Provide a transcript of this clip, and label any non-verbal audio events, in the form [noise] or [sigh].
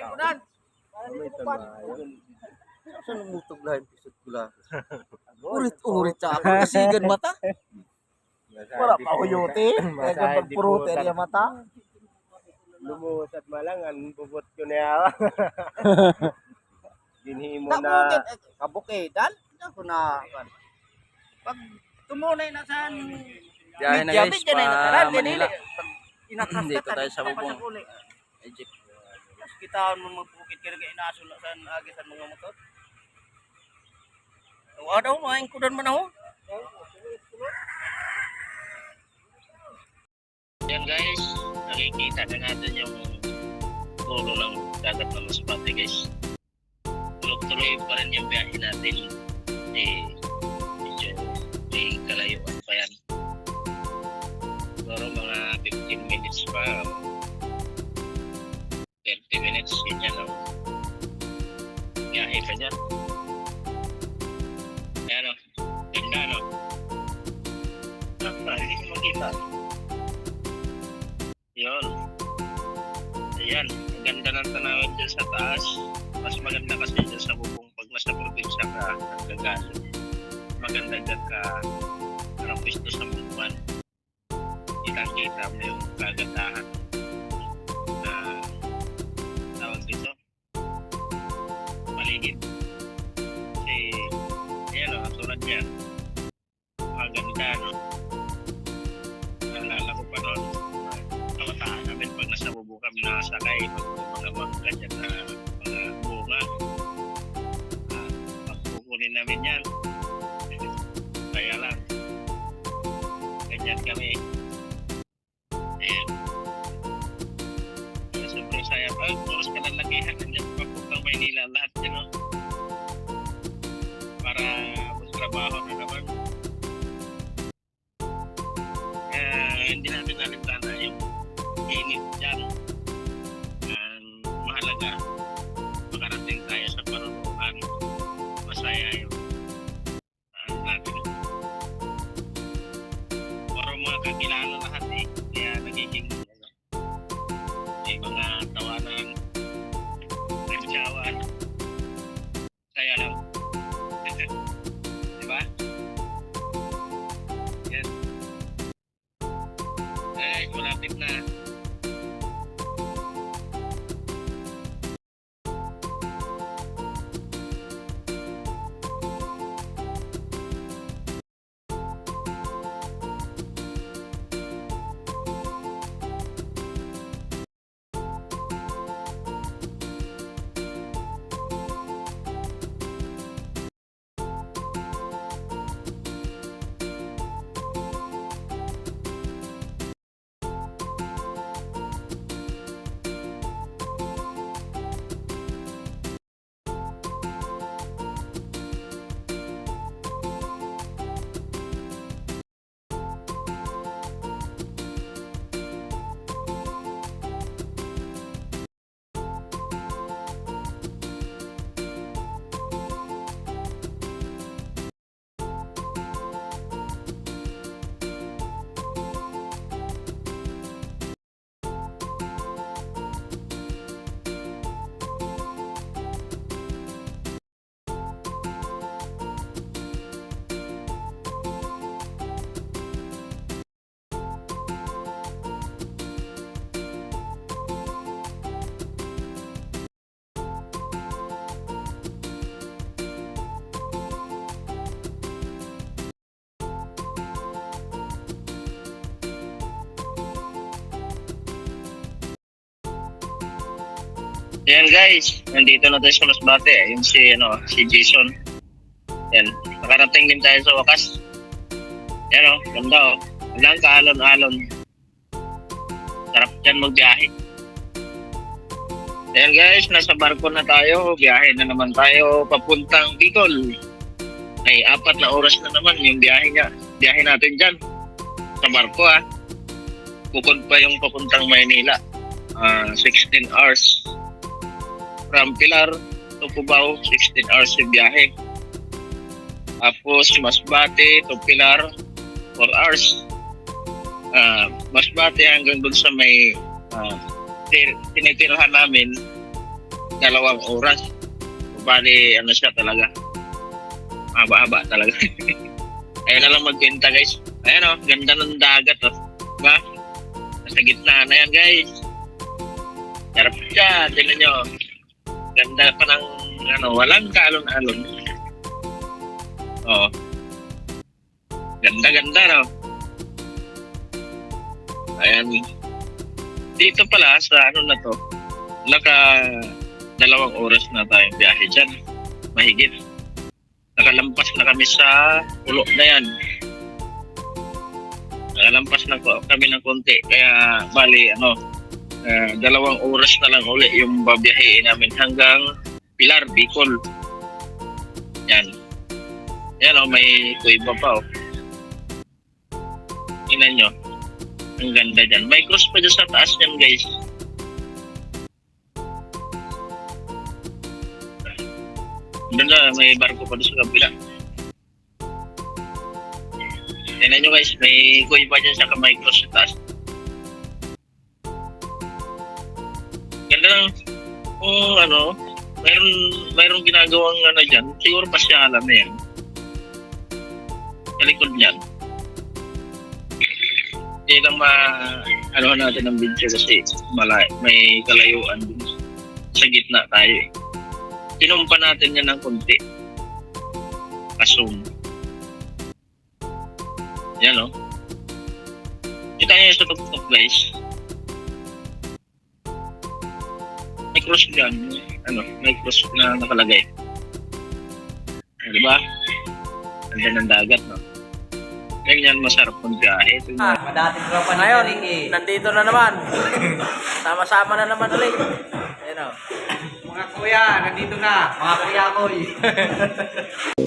kunan. Saan umutog lahat pisot ko lang? [laughs] Urit-urit sa ako. Kasigan mata. Wala pa huyote. Kaya Masahe pag puro terya mata. Lumuwas at malangan, bubot ko niya. [laughs] Dinhi mo na. Nakugit. Kabukidan. Ako na. Pag tumunay na saan. Biyahe na guys, yung pa. Manila. Inakas Dito tayo sa bubong. Egypt. Kita mo magbukit ka rin inasula sa agisan mga motor. Wala daw, maing kudan man ako. Yan guys, nakikita na natin yung pulo ng dagat ng Masbate guys. Tuloy-tuloy pa rin yung biyahe natin. Eh, ganda ng dyan sa taas. Mas maganda kasi dyan sa bubong pag nasa probinsya ka, nagagalan. Maganda dyan ka, parang pisto sa bubungan. Kitang-kita mo yung kagandahan na tawag dito. Paligid. Kasi, ayan o, tulad yan. Ang ganda, no? Naalala ko pa noon, kabataan namin pag nasa bubo kami nakasakay Sobrang saya pa oras ka lang lakihan nandiyan papuntang Maynila. Lahat yan no? para magtrabaho na naman. Kaya hindi natin alintana yung init Eh, malapit na. Yan guys, nandito na tayo sa Masbate. Ayun si, ano, si Jason. Yan, nakarating din tayo sa wakas. Yan o, ganda o. Walang kaalon-alon. Sarap dyan magbiyahe. Yan guys, nasa barko na tayo. Biyahe na naman tayo papuntang Bicol. Ay, apat na oras na naman yung biyahe niya. Biyahe natin dyan. Sa barko ah. Bukod pa yung papuntang Maynila. Ah, 16 hours from Pilar to Cubao, 16 hours yung biyahe. Tapos Masbate to Pilar, 4 hours. Ah, Masbate hanggang dun sa may uh, tinitirhan namin, dalawang oras. Bali, ano siya talaga. Haba-haba talaga. [laughs] Ayun na lang magkwenta guys. Ayan o, ganda ng dagat o. Diba? Nasa gitna na yan guys. Sarap siya, tingnan nyo. Ganda pa ng, ano, walang kalon-alon. Oo. Ganda-ganda no. Ayan. Dito pala sa ano na to, naka dalawang oras na tayong biyahe dyan. Mahigit. Nakalampas na kami sa ulo na yan. Nakalampas na ko kami ng konti. Kaya bali ano, eh, dalawang oras na lang uli yung babiyahe namin hanggang Pilar, Bicol. Yan. Yan o, may kuiba pa o. Tingnan nyo. Ang ganda dyan. May cross pa dyan sa taas niyan guys. Doon may barko pa doon sa kabila. Tingnan nyo guys, may kuiba dyan sa may cross sa taas. Ganda ng, kung ano, mayroon, mayroon ginagawang ano dyan, siguro pasyalan na yan. Sa niyan. Hindi lang ma, ano natin ang video kasi malay, may kalayuan dun. Sa gitna tayo eh. Sinumpa natin yan ng konti. Assume. Yan o. Kita niyo sa tuktok guys. May cross dyan. Ano, may cross na nakalagay. Ah, Di ba? Ganda ng dagat, no? Ganyan masarap ng biyahe. Ito yung Ah, madating tropa ni Ngayon, Ricky. nandito na naman. Sama-sama na naman ulit. Ayan o. Mga kuya, nandito na. Mga kuya ko [laughs]